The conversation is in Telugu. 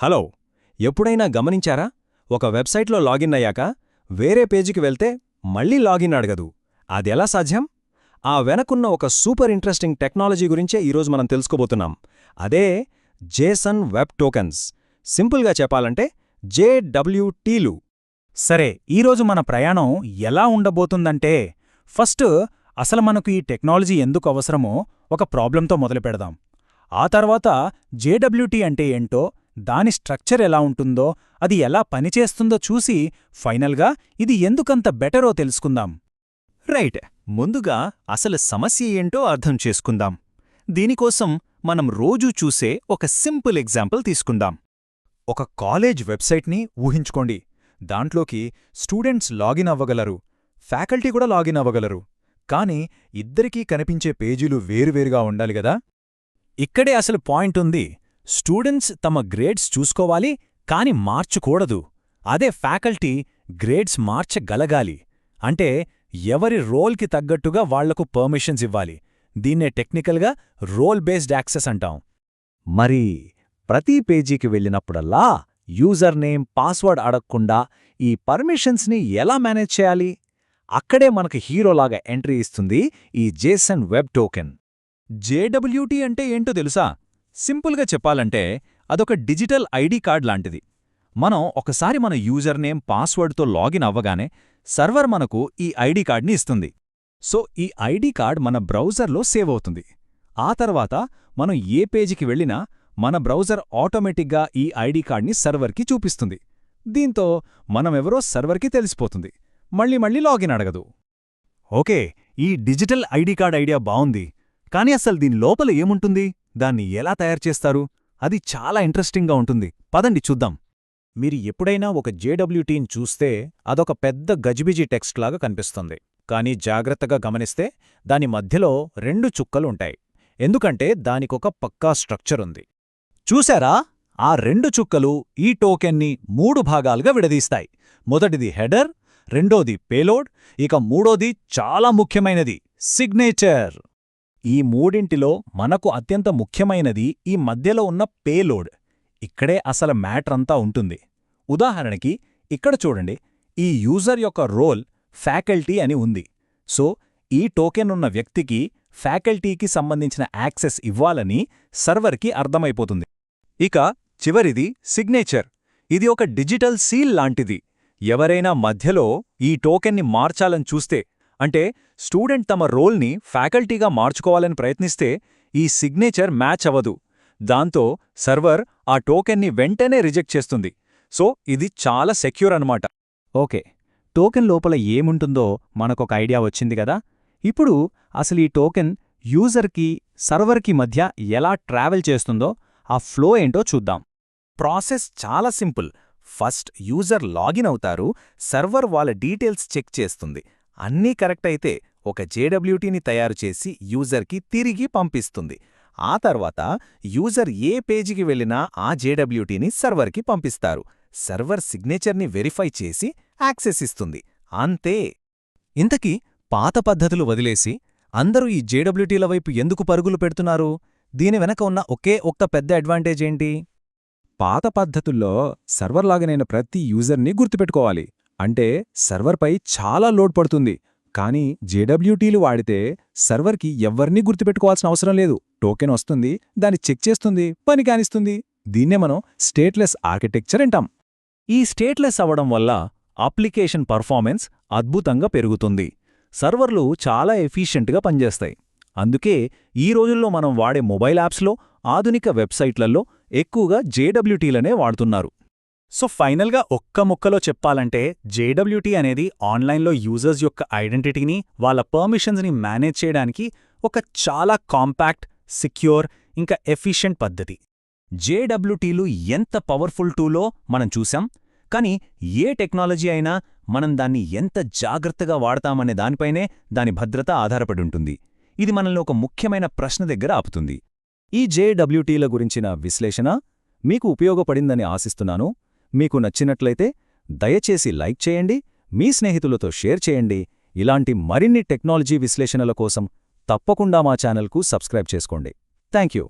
హలో ఎప్పుడైనా గమనించారా? ఒక వెబ్సైట్లో లాగిన్ అయ్యాక వేరే పేజీకి వెళ్తే మళ్ళీ లాగిన్ అడగదు. అదెలా సాధ్యం? ఆ వెనకున్న ఒక సూపర్ ఇంట్రెస్టింగ్ టెక్నాలజీ గురించే ఈరోజు మనం తెలుసుకోబోతున్నాం. అదే జేసన్ వెబ్ టోకెన్స్. సింపుల్గా చెప్పాలంటే జేడబ్ల్యూటీలు. సరే ఈరోజు మన ప్రయాణం ఎలా ఉండబోతుందంటే ఫస్ట్ అసలు మనకు ఈ టెక్నాలజీ ఎందుకు అవసరమో ఒక ప్రాబ్లంతో మొదలుపెడదాం. ఆ తర్వాత జేడబ్ల్యూటీ అంటే ఏంటో దాని స్ట్రక్చర్ ఎలా ఉంటుందో అది ఎలా పనిచేస్తుందో చూసి ఫైనల్గా ఇది ఎందుకంత బెటరో తెలుసుకుందాం. రైట్ ముందుగా అసలు సమస్య ఏంటో అర్థం చేసుకుందాం. దీనికోసం మనం రోజూ చూసే ఒక సింపుల్ ఎగ్జాంపుల్ తీసుకుందాం. ఒక కాలేజ్ వెబ్సైట్ని ఊహించుకోండి. దాంట్లోకి స్టూడెంట్స్ లాగిన్ అవ్వగలరు ఫ్యాకల్టీ కూడా లాగిన్ అవ్వగలరు. కానీ ఇద్దరికీ కనిపించే పేజీలు వేరువేరుగా ఉండాలి గదా ఇక్కడే అసలు పాయింట్ ఉంది. స్టూడెంట్స్ తమ గ్రేడ్స్ చూసుకోవాలి కాని మార్చుకూడదు. అదే ఫ్యాకల్టీ గ్రేడ్స్ మార్చగలగాలి. అంటే ఎవరి రోల్కి తగ్గట్టుగా వాళ్ళకు పర్మిషన్స్ ఇవ్వాలి. దీన్నే టెక్నికల్గా రోల్ బేస్డ్ యాక్సెస్ అంటాం. మరి ప్రతి పేజీకి వెళ్ళినప్పుడల్లా యూజర్ నేమ్ పాస్వర్డ్ అడగకుండా ఈ పర్మిషన్స్ని ఎలా మేనేజ్ చేయాలి? అక్కడే మనకు హీరోలాగా ఎంట్రీ ఇస్తుంది ఈ జేసన్ వెబ్ టోకెన్. జేడబ్ల్యూటీ అంటే ఏంటో తెలుసా? సింపుల్గా చెప్పాలంటే అదొక డిజిటల్ ఐడి కార్డ్ లాంటిది. మనం ఒకసారి మన యూజర్ నేమ్ పాస్వర్డ్తో లాగిన్ అవ్వగానే సర్వర్ మనకు ఈ ఐడి కార్డ్ని ఇస్తుంది. సో ఈ ఐడి కార్డ్ మన బ్రౌజర్లో సేవ్ అవుతుంది. ఆ తర్వాత మనం ఏ పేజీకి వెళ్ళినా మన బ్రౌజర్ ఆటోమేటిక్గా ఈ ఐడి కార్డ్ని సర్వర్కి చూపిస్తుంది. దీంతో మనమెవరో సర్వర్కి తెలిసిపోతుంది. మళ్ళీ మళ్ళీ లాగిన్ అడగదు. ఓకే ఈ డిజిటల్ ఐడి కార్డ్ ఐడియా బావుంది. కానీ అసలు దీని లోపల ఏముంటుంది? దాన్ని ఎలా తయారు చేస్తారు? అది చాలా ఇంట్రెస్టింగ్గా ఉంటుంది. పదండి చూద్దాం. మీరు ఎప్పుడైనా ఒక జేడబ్ల్యూటీని చూస్తే అదొక పెద్ద గజిబిజి టెక్స్ట్ లాగా కనిపిస్తుంది. కానీ జాగ్రత్తగా గమనిస్తే దాని మధ్యలో రెండు చుక్కలు ఉంటాయి ఎందుకంటే దానికొక పక్కా స్ట్రక్చర్ ఉంది. చూశారా? ఆ రెండు చుక్కలు ఈ టోకెన్ని మూడు భాగాలుగా విడదీస్తాయి. మొదటిది హెడర్ రెండోది పేలోడ్ ఇక మూడోది చాలా ముఖ్యమైనది సిగ్నేచర్. ఈ మూడింటిలో మనకు అత్యంత ముఖ్యమైనది ఈ మధ్యలో ఉన్న పేలోడ్. ఇక్కడే అసలు మ్యాటర్ అంతా ఉంటుంది. ఉదాహరణకి ఇక్కడ చూడండి ఈ యూజర్ యొక్క రోల్ ఫ్యాకల్టీ అని ఉంది. సో ఈ టోకెన్ ఉన్న వ్యక్తికి ఫ్యాకల్టీకి సంబంధించిన యాక్సెస్ ఇవ్వాలని సర్వర్కి అర్థమైపోతుంది. ఇక చివరిది సిగ్నేచర్. ఇది ఒక డిజిటల్ సీల్ లాంటిది. ఎవరైనా మధ్యలో ఈ టోకెన్ని మార్చాలని చూస్తే అంటే స్టూడెంట్ తమ రోల్ని ఫ్యాకల్టీగా మార్చుకోవాలని ప్రయత్నిస్తే ఈ సిగ్నేచర్ మ్యాచ్ అవ్వదు. దాంతో సర్వర్ ఆ టోకెన్ని వెంటనే రిజెక్ట్ చేస్తుంది. సో ఇది చాలా సెక్యూర్ అనమాట ఓకే. టోకెన్ లోపల ఏముంటుందో మనకొక ఐడియా వచ్చింది కదా? ఇప్పుడు అసలు ఈ టోకెన్ యూజర్కి సర్వర్కి మధ్య ఎలా ట్రావెల్ చేస్తుందో ఆ ఫ్లో ఏంటో చూద్దాం. ప్రాసెస్ చాలా సింపుల్. ఫస్ట్ యూజర్ లాగిన్ అవుతారు సర్వర్ వాళ్ళ డీటెయిల్స్ చెక్ చేస్తుంది. అన్నీ కరెక్ట్ అయితే ఒక జేడబ్ల్యూటీని తయారు చేసి యూజర్కి తిరిగి పంపిస్తుంది. ఆ తర్వాత యూజర్ ఏ పేజీకి వెళ్ళినా ఆ జేడబ్ల్యూటీని సర్వర్కి పంపిస్తారు. సర్వర్ సిగ్నేచర్ని వెరిఫై చేసి యాక్సెస్ ఇస్తుంది. అంతే. ఇంతకీ పాత పద్ధతులు వదిలేసి అందరూ ఈ జేడబ్ల్యూటీల వైపు ఎందుకు పరుగులు పెడుతున్నారు? దీని వెనక ఉన్న ఒకే ఒక్క పెద్ద అడ్వాంటేజ్ ఏంటి? పాత పద్ధతుల్లో సర్వర్లాగనైన ప్రతి యూజర్ని గుర్తుపెట్టుకోవాలి. అంటే సర్వర్పై చాలా లోడ్ పడుతుంది. కానీ జేడబ్ల్యూటీలు వాడితే సర్వర్కి ఎవ్వర్నీ గుర్తుపెట్టుకోవాల్సిన అవసరం లేదు. టోకెన్ వస్తుంది దాన్ని చెక్ చేస్తుంది పని కానిస్తుంది. దీన్నే మనం స్టేట్లెస్ ఆర్కిటెక్చర్ అంటాం. ఈ స్టేట్లెస్ అవ్వడం వల్ల అప్లికేషన్ పర్ఫార్మెన్స్ అద్భుతంగా పెరుగుతుంది. సర్వర్లు చాలా ఎఫిషియెంట్గా పనిచేస్తాయి. అందుకే ఈ రోజుల్లో మనం వాడే మొబైల్ యాప్స్లో ఆధునిక వెబ్సైట్లలో ఎక్కువగా జేడబ్ల్యూటీలనే వాడుతున్నారు. సో ఫైనల్గా ఒక్క ముక్కలో చెప్పాలంటే జేడబ్ల్యూటీ అనేది ఆన్లైన్లో యూజర్స్ యొక్క ఐడెంటిటీని వాళ్ళ పర్మిషన్స్ని మేనేజ్ చేయడానికి ఒక చాలా కాంపాక్ట్ సెక్యూర్ ఇంకా ఎఫిషియెంట్ పద్ధతి. జేడబ్ల్యూటీలు ఎంత పవర్ఫుల్ టూలో మనం చూసాం కానీ ఏ టెక్నాలజీ అయినా మనం దాన్ని ఎంత జాగ్రత్తగా వాడతామనే దానిపైనే దాని భద్రత ఆధారపడి ఉంటుంది. ఇది మనల్ని ఒక ముఖ్యమైన ప్రశ్న దగ్గర ఆపుతుంది. ఈ జేడబ్ల్యూటీల గురించిన విశ్లేషణ మీకు ఉపయోగపడిందని ఆశిస్తున్నాను. మీకు నచ్చినట్లయితే దయచేసి లైక్ చేయండి మీ స్నేహితులతో షేర్ చేయండి. ఇలాంటి మరిన్ని టెక్నాలజీ విశ్లేషణల కోసం తప్పకుండా మా ఛానల్కు సబ్స్క్రైబ్ చేసుకోండి. Thank you